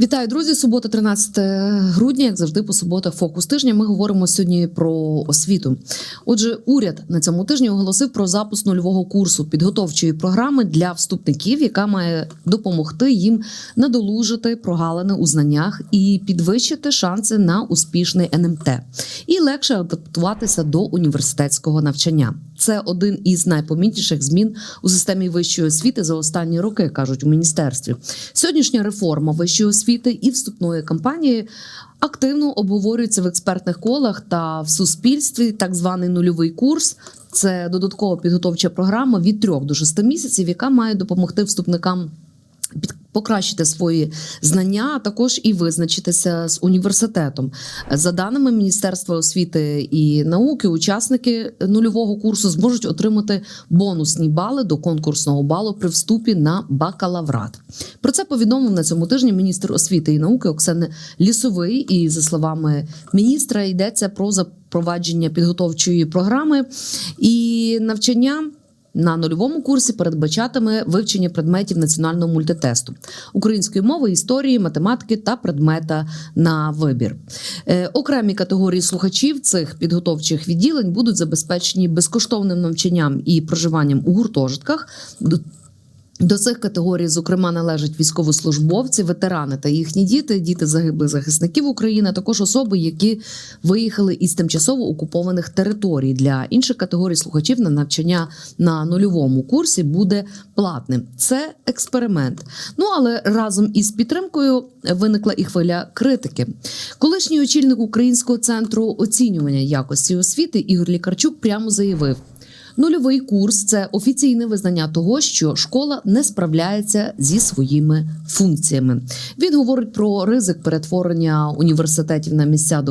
Вітаю, друзі! Субота, 13 грудня, як завжди, по суботах фокус тижня. Ми говоримо сьогодні про освіту. Отже, уряд на цьому тижні оголосив про запуск нульового курсу підготовчої програми для вступників, яка має допомогти їм надолужити прогалини у знаннях і підвищити шанси на успішний НМТ і легше адаптуватися до університетського навчання. Це один із найпомітніших змін у системі вищої освіти за останні роки, кажуть у міністерстві. Сьогоднішня реформа вищої освіти і вступної кампанії активно обговорюється в експертних колах та в суспільстві. Так званий нульовий курс. Це додаткова підготовча програма від трьох до шести місяців, яка має допомогти вступникам покращити свої знання, а також і визначитися з університетом. За даними Міністерства освіти і науки, учасники нульового курсу зможуть отримати бонусні бали до конкурсного балу при вступі на бакалаврат. Про це повідомив на цьому тижні міністр освіти і науки Оксани Лісовий. І за словами міністра, йдеться про запровадження підготовчої програми і навчання. На нульовому курсі передбачатиме вивчення предметів національного мультитесту української мови, історії, математики та предмета на вибір. Е, окремі категорії слухачів цих підготовчих відділень будуть забезпечені безкоштовним навчанням і проживанням у гуртожитках. До цих категорій, зокрема, належать військовослужбовці, ветерани та їхні діти, діти загиблих захисників України, а також особи, які виїхали із тимчасово окупованих територій. Для інших категорій слухачів на навчання на нульовому курсі буде платним. Це експеримент. Ну але разом із підтримкою виникла і хвиля критики. Колишній очільник українського центру оцінювання якості освіти Ігор Лікарчук прямо заявив. Нульовий курс це офіційне визнання того, що школа не справляється зі своїми функціями. Він говорить про ризик перетворення університетів на місця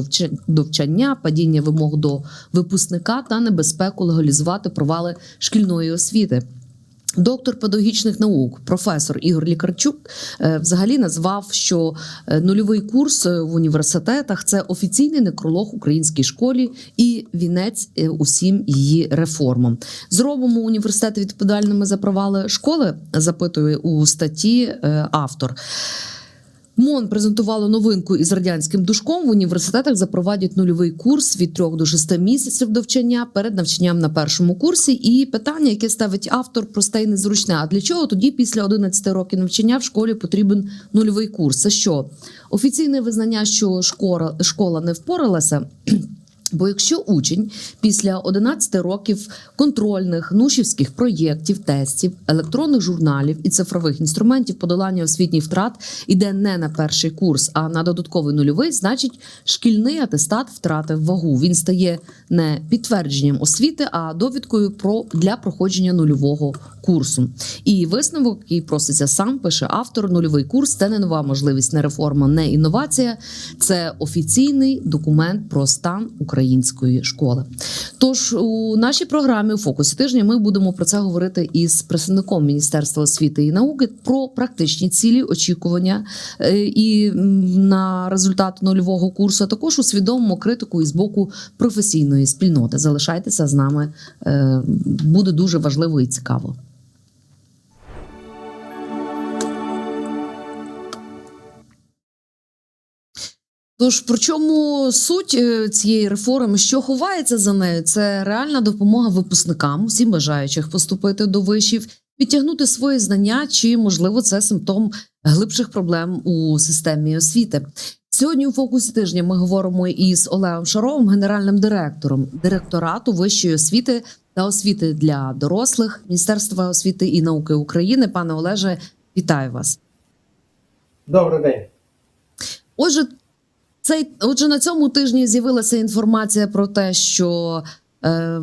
довчання, падіння вимог до випускника та небезпеку легалізувати провали шкільної освіти. Доктор педагогічних наук, професор Ігор Лікарчук, е, взагалі назвав, що е, нульовий курс е, в університетах це офіційний некролог українській школі і вінець усім її реформам. Зробимо університети відповідальними за провали школи. Запитує у статті автор. МОН презентувало новинку із радянським душком. В університетах запровадять нульовий курс від 3 до 6 місяців довчання перед навчанням на першому курсі. І питання, яке ставить автор, просте і незручне. А для чого тоді, після 11 років навчання в школі потрібен нульовий курс? Це що офіційне визнання, що школа школа не впоралася. Бо якщо учень після 11 років контрольних нушівських проєктів, тестів, електронних журналів і цифрових інструментів подолання освітніх втрат іде не на перший курс, а на додатковий нульовий, значить шкільний атестат втратив вагу. Він стає не підтвердженням освіти, а довідкою про для проходження нульового курсу. І висновок, який проситься сам, пише автор. Нульовий курс це не нова можливість, не реформа, не інновація. Це офіційний документ про стан української школи. Тож у нашій програмі у фокусі тижня ми будемо про це говорити із представником Міністерства освіти і науки про практичні цілі, очікування е, і на результат нульового курсу. а Також усвідомимо критику із боку професійної спільноти. Залишайтеся з нами, е, буде дуже важливо і цікаво. Тож про чому суть е, цієї реформи, що ховається за нею? Це реальна допомога випускникам, всім бажаючих поступити до вишів, підтягнути свої знання, чи можливо це симптом глибших проблем у системі освіти. Сьогодні у фокусі тижня ми говоримо із Олегом Шаровим, генеральним директором директорату вищої освіти та освіти для дорослих Міністерства освіти і науки України. Пане Олеже, вітаю вас. Добрий день. Отже. Цей отже, на цьому тижні з'явилася інформація про те, що е,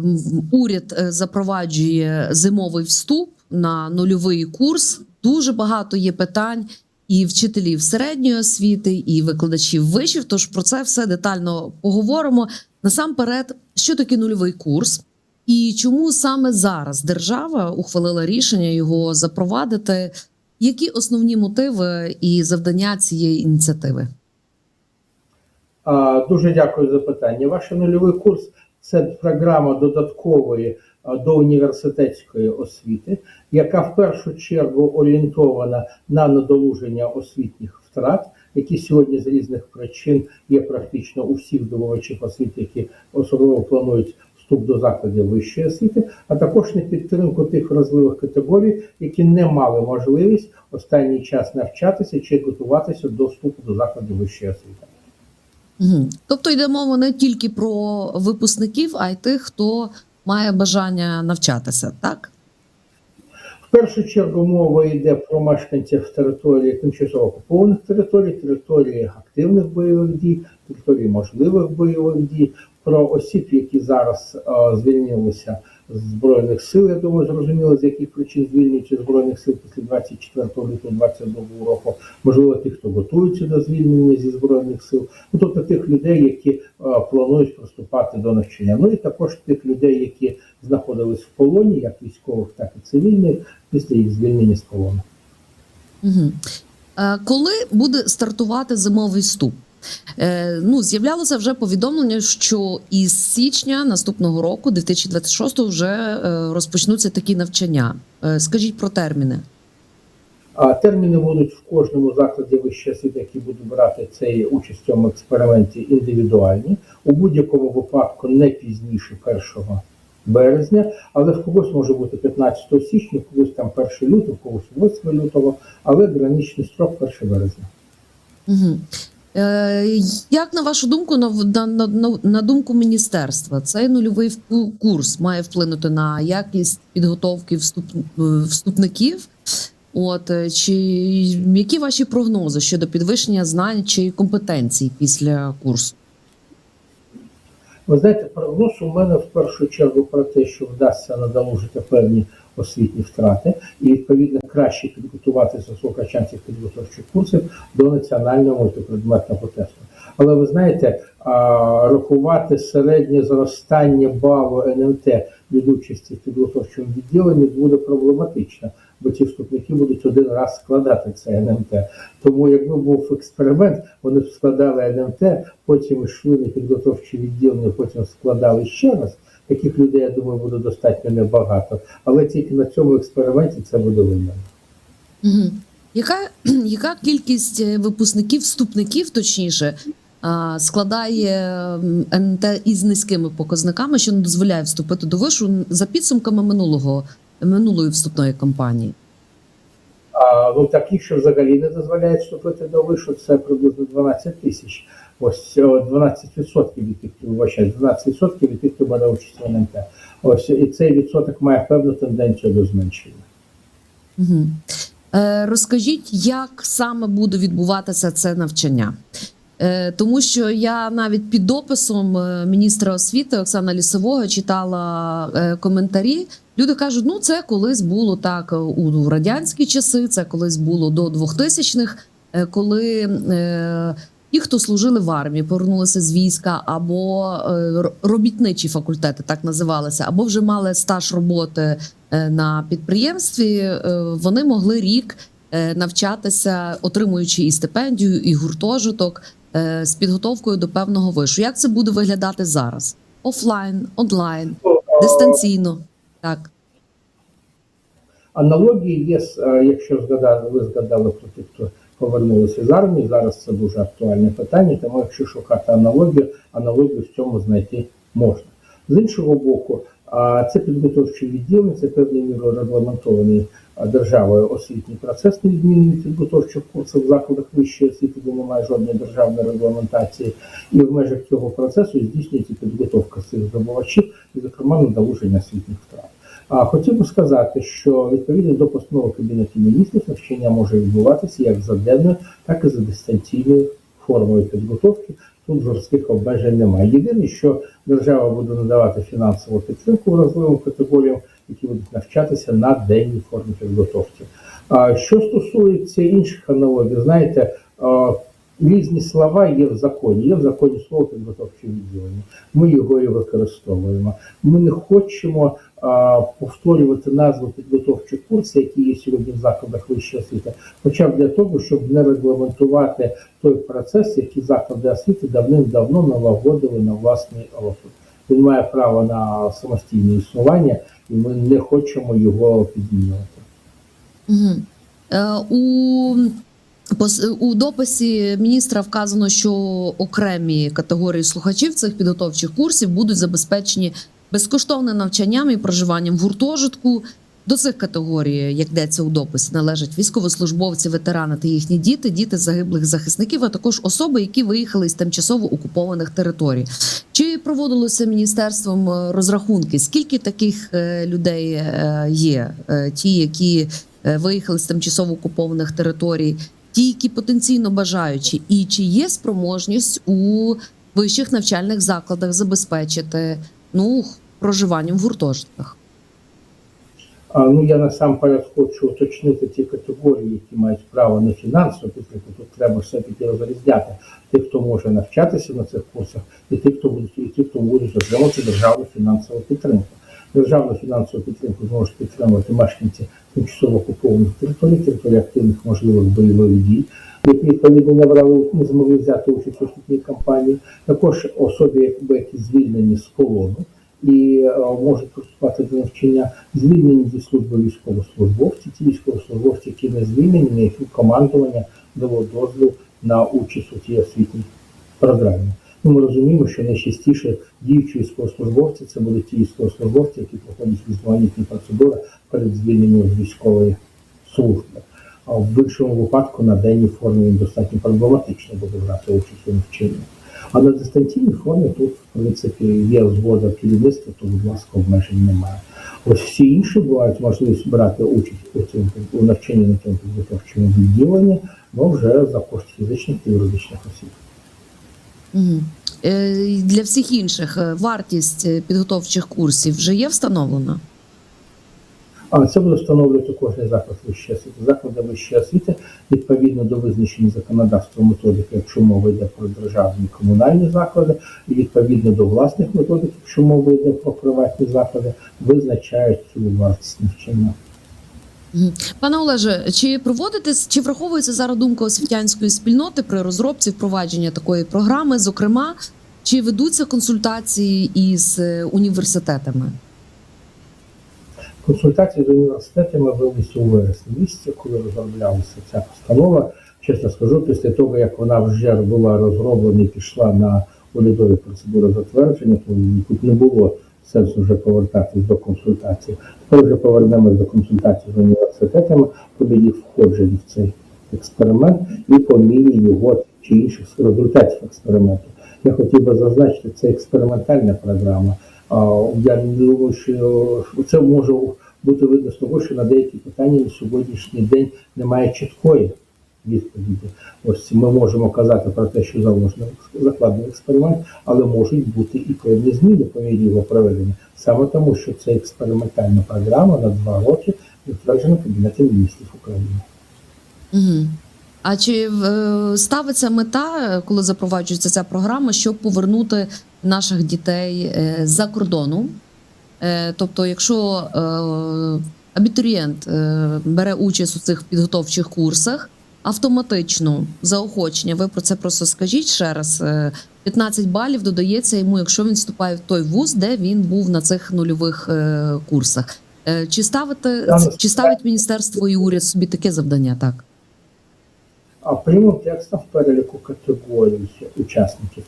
уряд е, запроваджує зимовий вступ на нульовий курс. Дуже багато є питань і вчителів середньої освіти, і викладачів вишів. Тож про це все детально поговоримо. Насамперед, що таке нульовий курс, і чому саме зараз держава ухвалила рішення його запровадити. Які основні мотиви і завдання цієї ініціативи? Дуже дякую за питання. Ваш нульовий курс це програма додаткової до університетської освіти, яка в першу чергу орієнтована на надолуження освітніх втрат які сьогодні з різних причин є практично у всіх здобувачів освіти, які особливо планують вступ до закладів вищої освіти, а також на підтримку тих вразливих категорій, які не мали можливість останній час навчатися чи готуватися до вступу до закладів вищої освіти. Угу. Тобто йде мова не тільки про випускників, а й тих, хто має бажання навчатися, так? В першу чергу мова йде про мешканців території тимчасово окупованих територій, території активних бойових дій, території можливих бойових дій, про осіб, які зараз е, звільнилися збройних сил. Я думаю, зрозуміло, з яких причин звільнюються збройних сил після 24 лютого 22 року. Можливо, тих, хто готується до звільнення зі збройних сил, ну тобто тих людей, які е, планують приступати до навчання. Ну і також тих людей, які знаходились в полоні, як військових, так і цивільних, після їх звільнення з полону. Угу. Е, коли буде стартувати зимовий вступ? Е, ну, з'являлося вже повідомлення, що із січня наступного року, 2026, вже е, розпочнуться такі навчання. Е, скажіть про терміни. А терміни будуть в кожному закладі вищої освіти, які будуть брати цей участь в цьому експерименті індивідуальні. У будь-якому випадку не пізніше 1 березня, але в когось може бути 15 січня, в когось там 1 лютого, в когось 8 лютого, але граничний строк 1 березня. Угу. Е, як на вашу думку, на, на, на, на думку міністерства, цей нульовий курс має вплинути на якість підготовки вступ, е, вступників? От е, чи які ваші прогнози щодо підвищення знань чи компетенцій після курсу? Ви знаєте, прогноз у мене в першу чергу про те, що вдасться надолужити певні освітні втрати і відповідно краще підготуватися слухачанців підготовчих курсів до національного мультипредметного тесту. Але ви знаєте, рахувати середнє зростання балу НМТ від участі в підготовчому відділенні буде проблематично, бо ці вступники будуть один раз складати це НМТ. Тому, якби був експеримент, вони б складали НМТ, потім йшли на підготовче відділення, потім складали ще раз. Таких людей, я думаю, буде достатньо небагато. Але тільки на цьому експерименті це буде видно. Угу. Яка, яка кількість е, випускників, вступників, точніше, складає НТ із низькими показниками, що не дозволяє вступити до вишу за підсумками минулого минулої вступної кампанії? А, ну такі, що взагалі не дозволяють вступити до вишу, це приблизно 12 тисяч. Ось о, 12% від тих, хто вибачає, 12% від хто бере участь в НМТ. Ось і цей відсоток має певну тенденцію до зменшення. Угу. Е, розкажіть, як саме буде відбуватися це навчання? Е, тому що я навіть під дописом е, міністра освіти Оксана Лісового читала е, коментарі. Люди кажуть, ну це колись було так у радянські часи, це колись було до 2000-х, е, коли е, ті, хто служили в армії, повернулися з війська, або е, робітничі факультети, так називалися, або вже мали стаж роботи е, на підприємстві, е, вони могли рік навчатися, отримуючи і стипендію, і гуртожиток з підготовкою до певного вишу. Як це буде виглядати зараз? Офлайн, онлайн, дистанційно. Так. Аналогії є, якщо згадали, ви згадали про тих, хто повернулися з армії. Зараз це дуже актуальне питання, тому якщо шукати аналогію, аналогію в цьому знайти можна. З іншого боку, це підготовче відділення, це певною мірою державою освітній процес, не відмінний від підготовчих курсів в закладах вищої освіти, де немає жодної державної регламентації, і в межах цього процесу здійснюється підготовка цих здобувачів, і, зокрема, надолуження освітніх втрат. А хотів би сказати, що відповідно до постанови Кабінету міністрів навчання може відбуватися як за денною, так і за дистанційною формою підготовки. Тут жорстких обмежень немає. Єдине, що держава буде надавати фінансову підтримку вразливим категоріям, які будуть навчатися на денній формі підготовки. А що стосується інших аналогій, знаєте, різні слова є в законі. Є в законі слово підготовче відділення. Ми його і використовуємо. Ми не хочемо а, повторювати назву підготовчих курсів, які є сьогодні в закладах вищої освіти, хоча б для того, щоб не регламентувати той процес, який заклади освіти давним-давно налагодили на власний розсуд. Він має право на самостійне існування, і ми не хочемо його підмінювати. Угу. У У дописі міністра вказано, що окремі категорії слухачів цих підготовчих курсів будуть забезпечені безкоштовним навчанням і проживанням в гуртожитку. До цих категорій, як йдеться у дописі, належать військовослужбовці, ветерани та їхні діти, діти загиблих захисників, а також особи, які виїхали з тимчасово окупованих територій. Чи проводилося міністерством е, розрахунки? Скільки таких е, людей е, є? Ті, які виїхали з тимчасово окупованих територій, ті, які потенційно бажаючі, і чи є спроможність у вищих навчальних закладах забезпечити ну проживанням в гуртожитках? А, ну я насамперед хочу уточнити ті категорії, які мають право на фінансову підтримку. Тут треба все-таки розрізняти тих, хто може навчатися на цих курсах, і тих, хто будуть, і ті, хто будуть отримати державну фінансову підтримку. Державну фінансову підтримку зможуть підтримувати мешканці тимчасово окупованих територій, території активних можливих бойових дій, які відповідно не брали, не змогли взяти участь у такій кампанії. Також особи, які звільнені з полону і е, можуть приступати до навчання, звільнені зі служби військовослужбовці, ті військовослужбовці, які не звільнені, на які командування дало дозвіл на участь у цій освітній програмі. Ну, ми розуміємо, що найчастіше діючі військовослужбовці це будуть ті військовослужбовці, які проходять різноманітні процедури перед звільненням військової служби. А в іншому випадку на денній формі їм достатньо проблематично буде брати участь у навчанні. А на дистанційній формі тут, в принципі, є згода керівництва, то, будь ласка, обмежень немає. Ось всі інші бувають можливість брати участь у цьому у навчанні на цьому підготовчому відділенні, але вже за кошт фізичних і юридичних осіб. Е, для всіх інших е, вартість е, підготовчих курсів вже є встановлена? А це буде встановлювати кожний заклад вищої освіти. Заклади вищої освіти відповідно до визначення законодавства методики, якщо мова йде про державні комунальні заклади, і відповідно до власних методик, якщо мова йде про приватні заклади, визначають цю вартість навчання. Пане Олеже, чи проводитесь, чи враховується зараз думка освітянської спільноти при розробці впровадження такої програми? Зокрема, чи ведуться консультації із е, університетами? Консультації з університетами велися у вересні місяці, коли розроблялася ця постанова. Чесно скажу, після того як вона вже була розроблена і пішла на урядові процедури затвердження, то тут не було сенсу вже повертатись до консультацій. Тепер вже повернемось до консультацій з університетами, буде їх входження в цей експеримент і по мірі його чи інших результатів експерименту. Я хотів би зазначити, це експериментальна програма. Я думаю, що це може бути видно з того, що на деякі питання на сьогоднішній день немає чіткої відповіді. Ось ми можемо казати про те, що заложено закладений експеримент, але можуть бути і певні зміни по мірі його проведення. Саме тому, що це експериментальна програма на два роки затверджена Кабінетом міністрів України. Угу. А чи е, ставиться мета, коли запроваджується ця програма, щоб повернути наших дітей е, з-за кордону? Е, тобто, якщо абітурієнт бере участь у цих підготовчих курсах, автоматично заохочення, ви про це просто скажіть ще раз. е, 15 балів додається йому, якщо він вступає в той вуз, де він був на цих нульових е, курсах. Е, Чи ставити Там- чи ставить міністерство і уряд собі таке завдання? Так. А прямим текстом в переліку категорій учасників,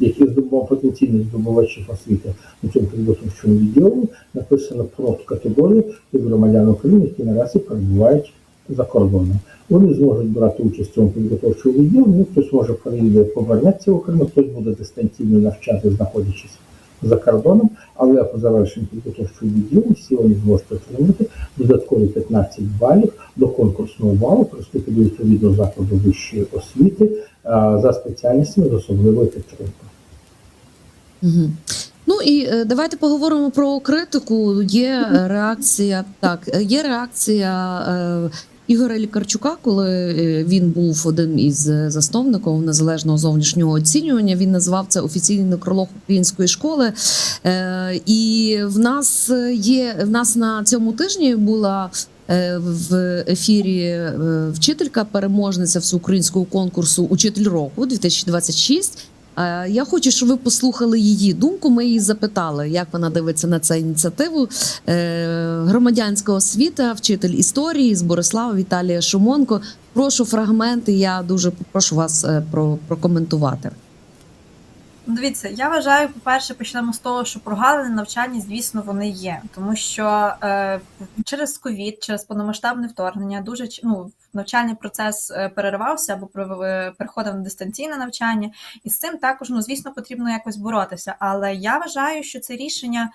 які здобув потенційних здобувачів освіти у цьому підготовчому відділенні, написано про категорію і громадян України, які наразі перебувають за кордоном. Вони зможуть брати участь в цьому підготовчому відділенні. Хтось може приїде повернеться в Україну, хтось буде дистанційно навчати, знаходячись за кордоном, але по завершенню підготовчого відділу всі вони зможуть отримати додаткові 15 балів до конкурсного балу, приступити до відповідного закладу вищої освіти за спеціальностями з особливою підтримкою. Угу. Ну і е, давайте поговоримо про критику. Є реакція, так, є реакція е, Ігоря Лікарчука, коли е, він був один із е, засновників незалежного зовнішнього оцінювання. Він назвав це офіційний некролог української школи. Е, і в нас є в нас на цьому тижні була. В ефірі вчителька, переможниця всеукраїнського конкурсу Учитель року 2026. Е, Я хочу, щоб ви послухали її думку. Ми її запитали, як вона дивиться на цю ініціативу. Е, Громадянська освіта, вчитель історії з Борислава Віталія Шумонко. прошу фрагменти. Я дуже попрошу вас е, про, прокоментувати. Дивіться, я вважаю, по-перше, почнемо з того, що прогалини навчання, звісно, вони є, тому що е, через ковід, через повномасштабне вторгнення, дуже ну, навчальний процес е, переривався або е, переходив на дистанційне навчання, і з цим також, ну звісно, потрібно якось боротися. Але я вважаю, що це рішення,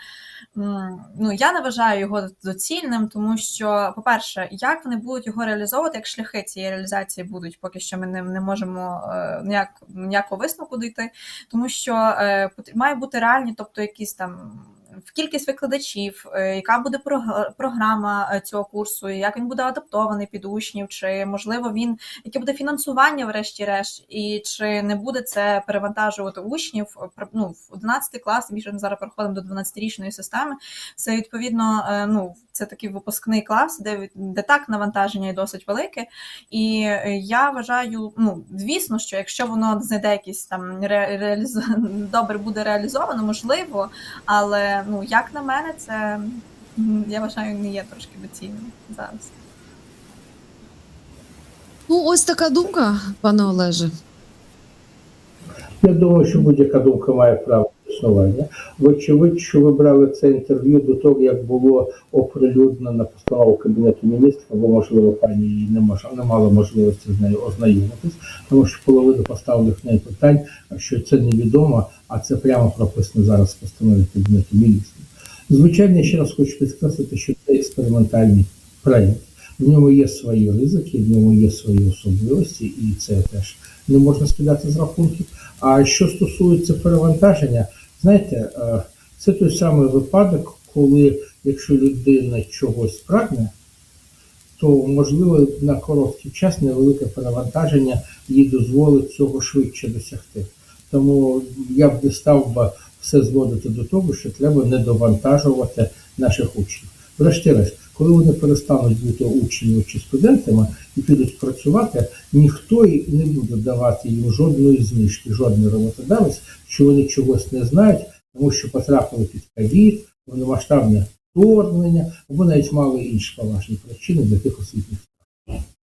ну я не вважаю його доцільним, тому що, по-перше, як вони будуть його реалізовувати, як шляхи цієї реалізації будуть, поки що ми не, не можемо е, ніяк ніякого висновку дійти тому що має бути реальні, тобто якісь там в кількість викладачів, е, яка буде прог- програма е, цього курсу, як він буде адаптований під учнів, чи можливо він яке буде фінансування, врешті-решт, і чи не буде це перевантажувати учнів е, ну, в 11 клас, більше ми зараз переходимо до 12-річної системи. Це відповідно, ну це такий випускний клас, де, де так навантаження є досить велике. І я вважаю, ну звісно, що якщо воно знайде якісь там ре, реаліз... добре буде реалізовано, можливо, але ну як на мене, це я вважаю не є трошки доцільним зараз. Ну, ось така думка, пане Олеже. Я думаю, що будь-яка думка має право існування. Вочевидь, що ви брали це інтерв'ю до того, як було оприлюднено постанову Кабінету міністрів, або, можливо, пані її не, мож... не мала можливості з нею ознайомитись, тому що половина поставлених неї питань, що це невідомо, а це прямо прописано зараз в постанові Кабінету міністрів. Звичайно, я ще раз хочу підкреслити, що це експериментальний проєкт. В ньому є свої ризики, в ньому є свої особливості, і це теж не можна скидати з рахунків. А що стосується перевантаження, знаєте, е, це той самий випадок, коли якщо людина чогось прагне, то можливо на короткий час невелике перевантаження їй дозволить цього швидше досягти. Тому я б не став би все зводити до того, що треба не довантажувати наших учнів. Врешті-решт, коли вони перестануть бути учнями чи студентами і підуть працювати, ніхто не буде давати їм жодної знижки, жодний роботодавець, що вони чогось не знають, тому що потрапили під ковід, повномасштабне вторгнення, або навіть мали інші поважні причини для тих освітніх.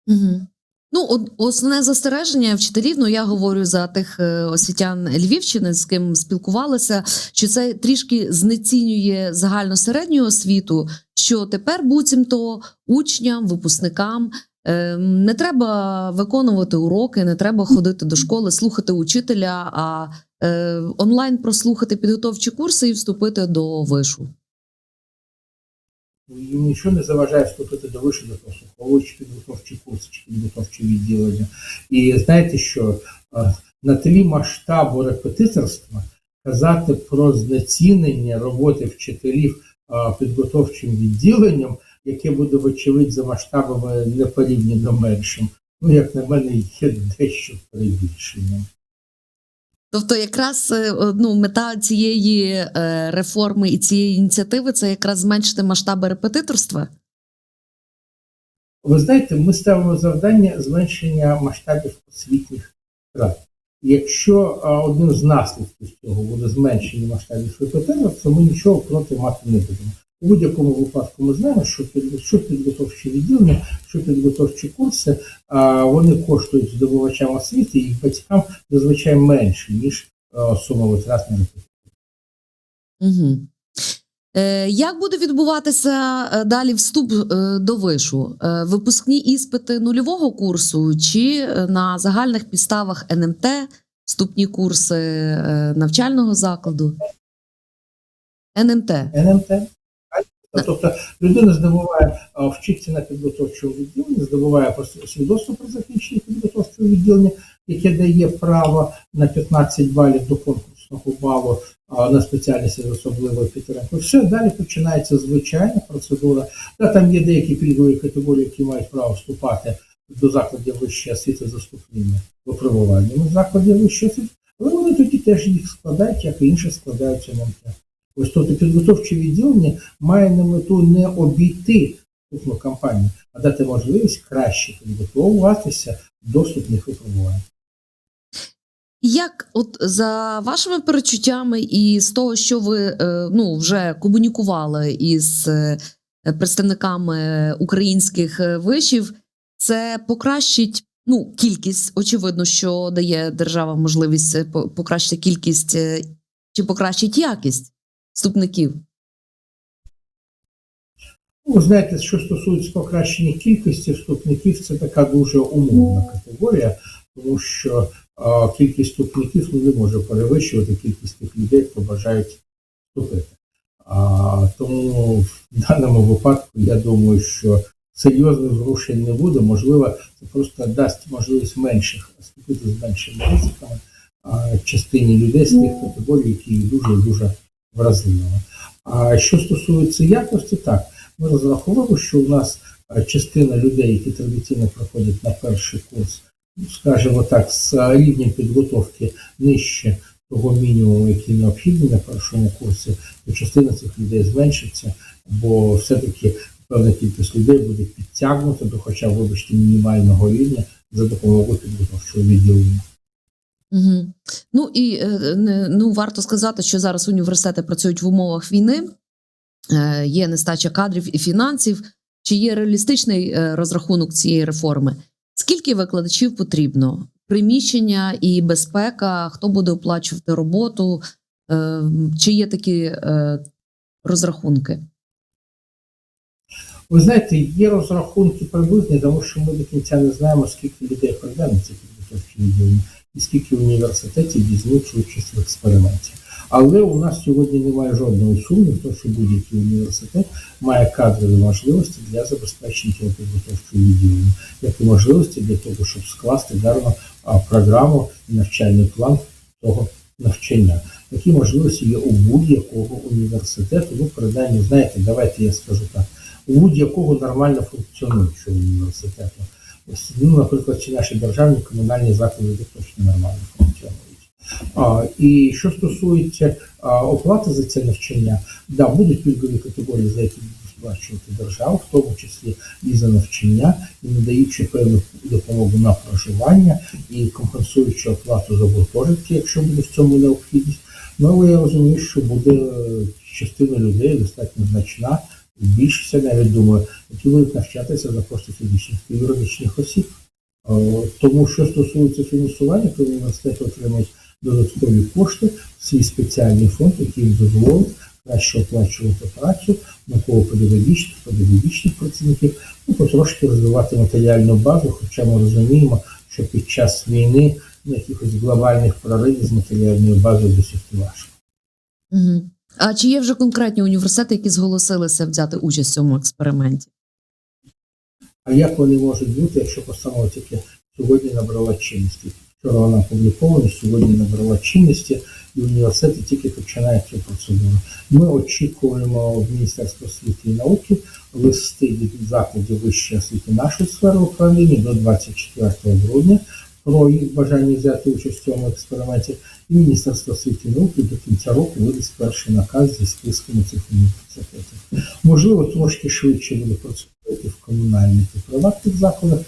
Угу. Ну, основне застереження вчителів, ну я говорю за тих е, освітян Львівщини, з ким спілкувалися, що це трішки знецінює загальну середню освіту, що тепер буцімто учням, випускникам е, не треба виконувати уроки, не треба ходити до школи, слухати учителя, а е, онлайн прослухати підготовчі курси і вступити до вишу. Їм нічого не заважає вступити до вишу до прослуховуючи підготовчі курси чи підготовчі відділення. І знаєте що, на тлі масштабу репетиторства казати про знецінення роботи вчителів підготовчим відділенням, яке буде, вочевидь, за масштабами непорівняно меншим, ну, як на мене, є дещо перебільшенням. Тобто, якраз е, ну, мета цієї е, реформи і цієї ініціативи це якраз зменшити масштаби репетиторства. Ви знаєте, ми ставимо завдання зменшення масштабів освітніх втрат. Якщо одним з наслідків цього буде зменшення масштабів репетиторів, то ми нічого проти мати не будемо. У будь-якому випадку ми знаємо, що під- що підготовчі відділення, що підготовчі курси, а, вони коштують здобувачам освіти і батькам зазвичай менше, ніж сума витрат на. Угу. Е, як буде відбуватися е, далі вступ е, до вишу? Е, випускні іспити нульового курсу чи е, на загальних підставах НМТ, вступні курси е, навчального закладу? НМТ. НМТ. Тобто людина здобуває, а, вчиться на підготовчому відділенні, здобуває свідоцтво про закінчення підготовчого відділення, яке дає право на 15 балів до конкурсного балу на спеціальності з особливою підтримкою. Все, далі починається звичайна процедура. Та там є деякі пільгові категорії, які мають право вступати до закладів вищої освіти за ступнями випробуваннями закладів вищої освіти, але вони тоді теж їх складають, як і інші складаються НМТ. Ось тобто підготовче відділення має на мету не обійти вступну кампанію, а дати можливість краще підготовуватися до вступних випробувань. Як, от за вашими перечуттями, і з того, що ви е, ну, вже комунікували із е, представниками українських е, вишів, це покращить ну, кількість. Очевидно, що дає держава можливість покращити кількість чи покращить якість вступників. Ну, Ви знаєте, що стосується покращення кількості вступників, це така дуже умовна категорія, тому що а, кількість вступників ну, не може перевищувати кількість тих людей, хто бажають вступити. А, тому в даному випадку я думаю, що серйозних зрушень не буде. Можливо, це просто дасть можливість менших вступити з меншими ризиками частині людей з тих категорій, які дуже дуже вразливими. А що стосується якості, так. Ми розраховували, що у нас е, частина людей, які традиційно проходять на перший курс, ну, скажімо так, з е, рівнем підготовки нижче того мінімуму, який необхідний на першому курсі, то частина цих людей зменшиться, бо все-таки певна кількість людей буде підтягнута до хоча вибачте, мінімального рівня за допомогою підготовчого відділення. Угу. Ну і е, ну, варто сказати, що зараз університети працюють в умовах війни, е, є нестача кадрів і фінансів. Чи є реалістичний е, розрахунок цієї реформи? Скільки викладачів потрібно? Приміщення і безпека, хто буде оплачувати роботу? Чи є такі розрахунки? Ви знаєте, є розрахунки приблизні, тому що ми до кінця не знаємо, скільки людей прийде на ці підготовчі відділення і скільки університетів візьмуть участь в експерименті. Але у нас сьогодні немає жодної сумніву, тому, що будь-який університет має кадрові можливості для забезпечення цього підготовчого відділення, як і можливості для того, щоб скласти гарну програму і навчальний план того навчання. Такі можливості є у будь-якого університету. Ну, принаймні, знаєте, давайте я скажу так у будь-якого нормально функціонуючого університету. Ну, наприклад, чи наші державні комунальні заклади точно нормально функціонують. І що стосується оплати за це навчання, да, будуть пільгові категорії, за які буде сплачувати держава, в тому числі і за навчання, і надаючи певну допомогу на проживання і компенсуючи оплату за гуртожитки, якщо буде в цьому необхідність. Ну, але я розумію, що буде е, частина людей достатньо значна, більшість, я навіть думаю, які будуть навчатися за кошти фізичних та юридичних осіб. Е, Тому що стосується фінансування, то університети отримують додаткові кошти свій спеціальний фонд, який дозволить краще оплачувати працю науково-педагогічних, педагогічних працівників, ну потрошки розвивати матеріальну базу, хоча ми розуміємо, що під час війни якихось глобальних проривів з матеріальною базою досягти важко. Угу. А чи є вже конкретні університети, які зголосилися взяти участь в цьому експерименті? А як вони можуть бути, якщо постанова тільки сьогодні набрала чинності? Вчора вона опублікована, сьогодні набрала чинності, і університети тільки починають цю процедуру. Ми очікуємо в Міністерства освіти і науки листи від закладів вищої освіти нашої сфери управління до 24 грудня про їх бажання взяти участь в цьому експерименті. І Міністерство освіти і науки до кінця року видасть перший наказ зі списками цих університетів. Можливо, трошки швидше буде процедувати в комунальних і приватних закладах,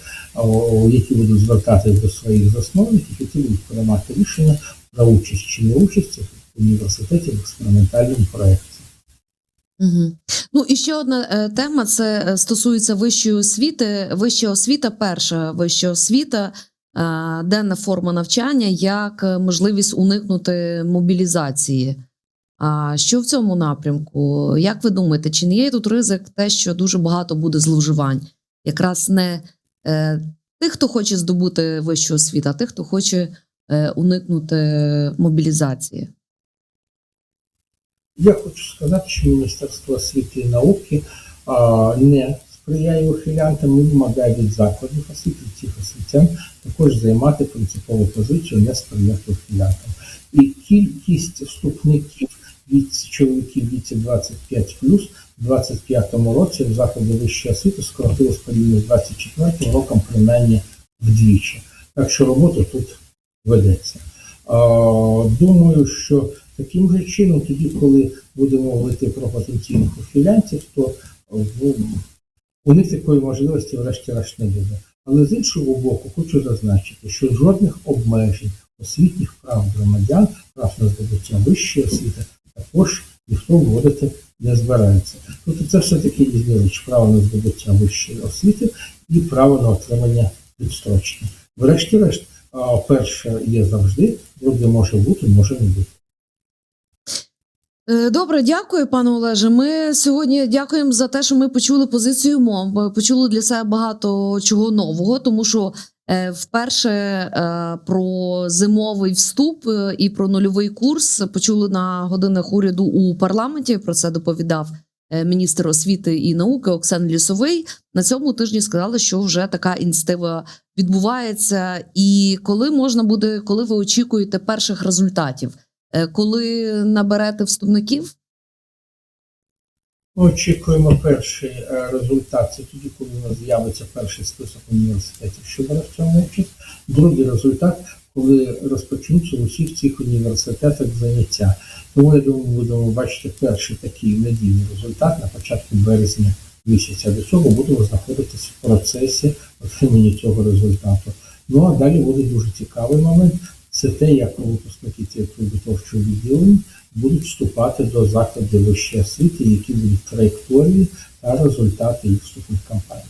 які будуть звертатися до своїх засновників, які будуть приймати рішення про участь чи не участь в університеті в експериментальному проєкті. Угу. Ну і ще одна е, тема: це е, стосується вищої освіти. Вища освіта, перша вища освіта, денна форма навчання як е, можливість уникнути мобілізації. А що в цьому напрямку? Як ви думаєте, чи не є тут ризик те, що дуже багато буде зловживань? Якраз не е, тих, хто хоче здобути вищу освіту, а тих, хто хоче е, уникнути мобілізації? Я хочу сказати, що Міністерство освіти і науки а, не сприяє ухилянтам, ми вимагає від закладів освіти цих освітян також займати принципову позицію, не сприяти ухилянтам. І кількість вступників від чоловіків віці 25 плюс в 25-му році в закладі вищої освіти скоротилось порівняно з 24 роком принаймні вдвічі. Так що робота тут ведеться. Думаю, що таким же чином, тоді, коли будемо говорити про потенційних ухилянців, то них такої можливості врешті-решт не буде. Але з іншого боку, хочу зазначити, що жодних обмежень освітніх прав громадян, прав на здобуття вищої освіти також ніхто вводити не збирається. Тобто це все-таки речі. право на здобуття вищої освіти і право на отримання відстрочки. Врешті-решт, перше є завжди, друге може бути, може не бути. Е, Добре, дякую, пане Олеже. Ми сьогодні дякуємо за те, що ми почули позицію МОМ, е, почули для себе багато чого нового, тому що е, вперше е, про зимовий вступ і про нульовий курс почули на годинах уряду у парламенті. Про це доповідав міністр освіти і науки Оксан Лісовий. На цьому тижні сказали, що вже така ініціатива відбувається. І коли можна буде, коли ви очікуєте перших результатів? Е, Коли наберете вступників, очікуємо перший е, результат. Це тоді, коли у нас з'явиться перший список університетів, що бере в цьому участь. Другий результат, коли розпочнуться в усіх цих університетах заняття. Тому я думаю, будемо бачити перший такий надійний результат на початку березня місяця. До цього будемо знаходитися в процесі отримання цього результату. Ну а далі буде дуже цікавий момент. Це те, як випускники цих підготовчого відділення будуть вступати до закладів вищої освіти, які будуть траєкторії та результати їх вступних кампаній.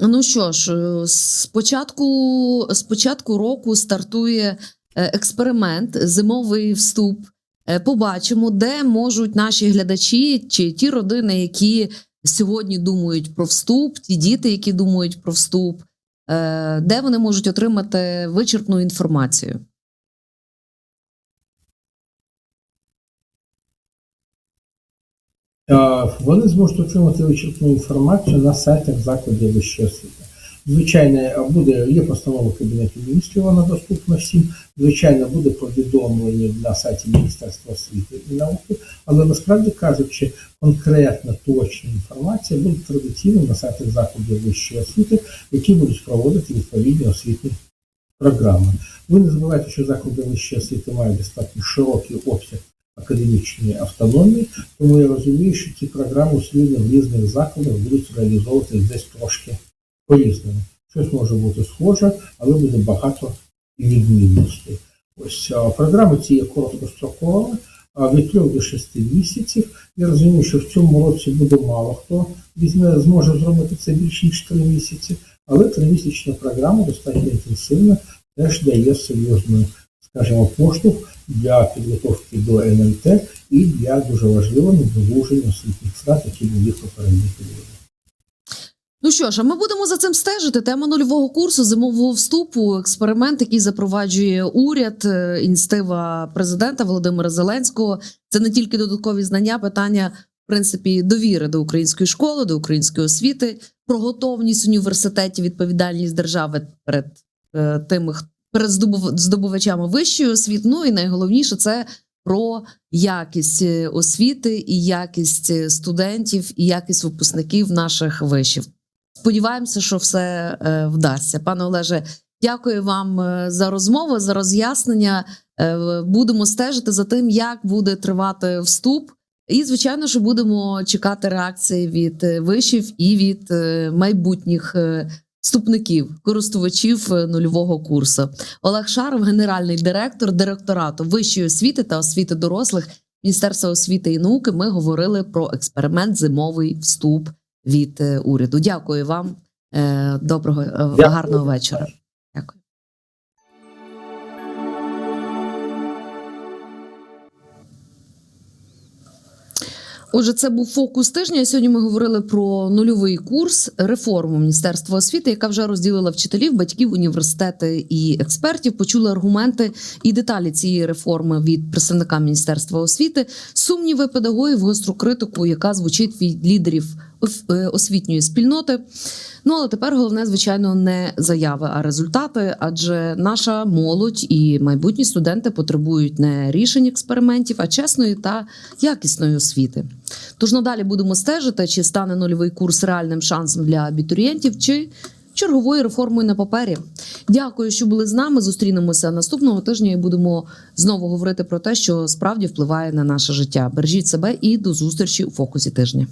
ну що ж, е, з початку, року стартує е, експеримент, зимовий вступ. Е, Побачимо, де можуть наші глядачі чи ті родини, які сьогодні думають про вступ, ті діти, які думають про вступ, де вони можуть отримати вичерпну інформацію. Е, Вони зможуть отримати вичерпну інформацію на сайтах закладів вищої освіти. Звичайно, буде є постанова Кабінету міністрів, вона доступна всім. Звичайно, буде повідомлення на сайті Міністерства освіти і науки, але насправді кажучи, конкретна точна інформація буде традиційно на сайтах закладів вищої освіти, які будуть проводити відповідні освітні програми. Ви не забувайте, що заклади вищої освіти мають достатньо широкий обсяг академічної автономії, тому я розумію, що ці програми усилення в різних закладах будуть реалізовуватися десь трошки по-різному. Щось може бути схоже, але буде багато відмінностей. Ось програми ці є короткостроковими, від 3 до 6 місяців. Я розумію, що в цьому році буде мало хто візьме, зможе зробити це більше ніж 3 місяці, але тримісячна програма достатньо інтенсивна, теж дає серйозну, скажімо, поштовх для підготовки до НМТ і для дуже важливого надолуження освітніх втрат, які були в попередніх періодах. Ну що ж, а ми будемо за цим стежити. Тема нульового курсу зимового вступу, експеримент, який запроваджує уряд, е, ініціатива президента Володимира Зеленського. Це не тільки додаткові знання, питання в принципі довіри до української школи, до української освіти, про готовність університетів, відповідальність держави перед е, тими, перед здобув- здобувачами вищої освіти. Ну і найголовніше це про якість е, освіти і якість е, студентів, і якість випускників наших вишів. Сподіваємося, що все е, вдасться. Пане Олеже, дякую вам е, за розмову, за роз'яснення. Е, будемо стежити за тим, як буде тривати вступ. І, звичайно, що будемо чекати реакції від вишів і від майбутніх вступників, користувачів нульового курсу. Олег Шаров, генеральний директор директорату вищої освіти та освіти дорослих Міністерства освіти і науки. Ми говорили про експеримент зимовий вступ від е, уряду. Дякую вам. Е, Доброго е, Дякую. гарного вечора. Дякую. Отже, це був фокус тижня. Сьогодні ми говорили про нульовий курс, реформу Міністерства освіти, яка вже розділила вчителів, батьків, університети і експертів. Почули аргументи і деталі цієї реформи від представника Міністерства освіти, сумніви педагогів, гостру критику, яка звучить від лідерів освітньої спільноти. Ну але тепер головне, звичайно, не заяви, а результати. Адже наша молодь і майбутні студенти потребують не рішень експериментів, а чесної та якісної освіти. Тож надалі будемо стежити, чи стане нульовий курс реальним шансом для абітурієнтів, чи черговою реформою на папері. Дякую, що були з нами. Зустрінемося наступного тижня і будемо знову говорити про те, що справді впливає на наше життя. Бережіть себе і до зустрічі у фокусі тижня.